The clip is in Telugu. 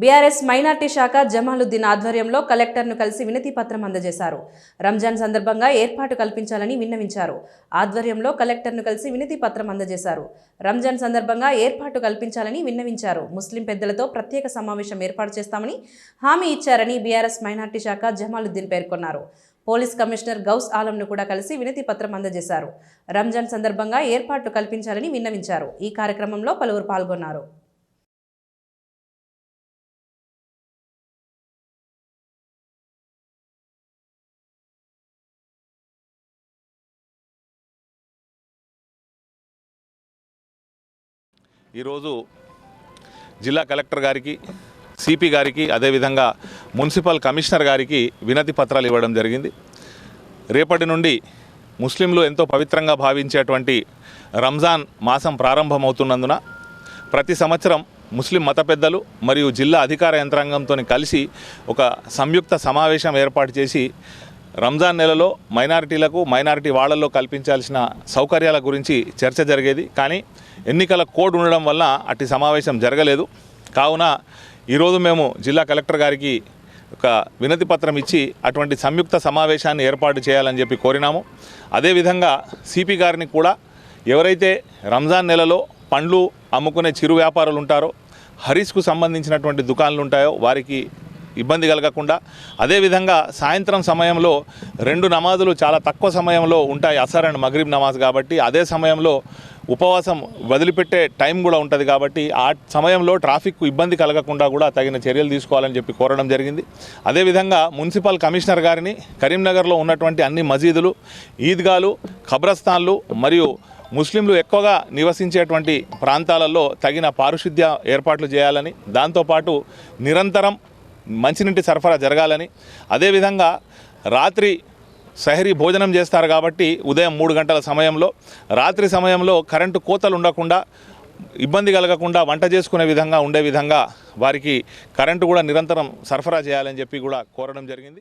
బీఆర్ఎస్ మైనార్టీ శాఖ జమాలుద్దీన్ ఆధ్వర్యంలో కలెక్టర్ను కలిసి వినతి పత్రం అందజేశారు. రంజాన్ సందర్భంగా ఏర్పాటు కల్పించాలని విన్నవించారు. ఆధ్వర్యంలో కలెక్టర్ను కలిసి వినతి పత్రం అందజేశారు. రంజాన్ సందర్భంగా ఏర్పాటు కల్పించాలని విన్నవించారు. ముస్లిం పెద్దలతో ప్రత్యేక సమావేశం ఏర్పాటు చేస్తామని హామీ ఇచ్చారని బీఆర్ఎస్ మైనార్టీ శాఖ జమాలుద్దీన్ పేర్కొన్నారు. పోలీస్ కమిషనర్ గౌస్ ఆలంను కూడా కలిసి వినతి పత్రం అందజేశారు. రంజాన్ సందర్భంగా ఏర్పాట్లు కల్పించాలని విన్నవించారు. ఈ కార్యక్రమంలో పలువురు పాల్గొన్నారు. ఈరోజు జిల్లా కలెక్టర్ గారికి సిపి గారికి అదేవిధంగా మున్సిపల్ కమిషనర్ గారికి వినతి పత్రాలు ఇవ్వడం జరిగింది. రేపటి నుండి ముస్లింలు ఎంతో పవిత్రంగా భావించేటువంటి రంజాన్ మాసం ప్రారంభమవుతున్నందున ప్రతి సంవత్సరం ముస్లిం మత పెద్దలు మరియు జిల్లా అధికార యంత్రాంగంతో కలిసి ఒక సంయుక్త సమావేశం ఏర్పాటు చేసి రంజాన్ నెలలో మైనారిటీలకు మైనారిటీ వాడల్లో కల్పించాల్సిన సౌకర్యాల గురించి చర్చ జరిగేది. కానీ ఎన్నికల కోడ్ ఉండడం వల్ల అట్టి సమావేశం జరగలేదు. కావున ఈరోజు మేము జిల్లా కలెక్టర్ గారికి ఒక వినతి పత్రం ఇచ్చి అటువంటి సంయుక్త సమావేశాన్ని ఏర్పాటు చేయాలని చెప్పి కోరినాము. అదేవిధంగా సిపి గారిని కూడా ఎవరైతే రంజాన్ నెలలో పండ్లు అమ్ముకునే చిరు వ్యాపారులు ఉంటారో హరీస్కు సంబంధించినటువంటి దుకాణాలు ఉంటాయో వారికి ఇబ్బంది కలగకుండా. అదేవిధంగా సాయంత్రం సమయంలో రెండు నమాజులు చాలా తక్కువ సమయంలో ఉంటాయి. అసర్ అండ్ మగ్రిబ్ నమాజ్ కాబట్టి అదే సమయంలో ఉపవాసం వదిలిపెట్టే టైం కూడా ఉంటుంది కాబట్టి ఆ సమయంలో ట్రాఫిక్ ఇబ్బంది కలగకుండా కూడా తగిన చర్యలు తీసుకోవాలని చెప్పి కోరడం జరిగింది. అదేవిధంగా మున్సిపల్ కమిషనర్ గారిని కరీంనగర్లో ఉన్నటువంటి అన్ని మసీదులు ఈద్గాలు ఖబ్రస్థాన్లు మరియు ముస్లింలు ఎక్కువగా నివసించేటువంటి ప్రాంతాలలో తగిన పారిశుద్ధ్య ఏర్పాట్లు చేయాలని దాంతోపాటు నిరంతరం మంచినీటి సరఫరా జరగాలని. అదేవిధంగా రాత్రి సహరీ భోజనం చేస్తారు కాబట్టి ఉదయం మూడు గంటల సమయంలో రాత్రి సమయంలో కరెంటు కోతలు ఉండకుండా ఇబ్బంది కలగకుండా వంట చేసుకునే విధంగా ఉండే విధంగా వారికి కరెంటు కూడా నిరంతరం సరఫరా చేయాలని చెప్పి కూడా కోరడం జరిగింది.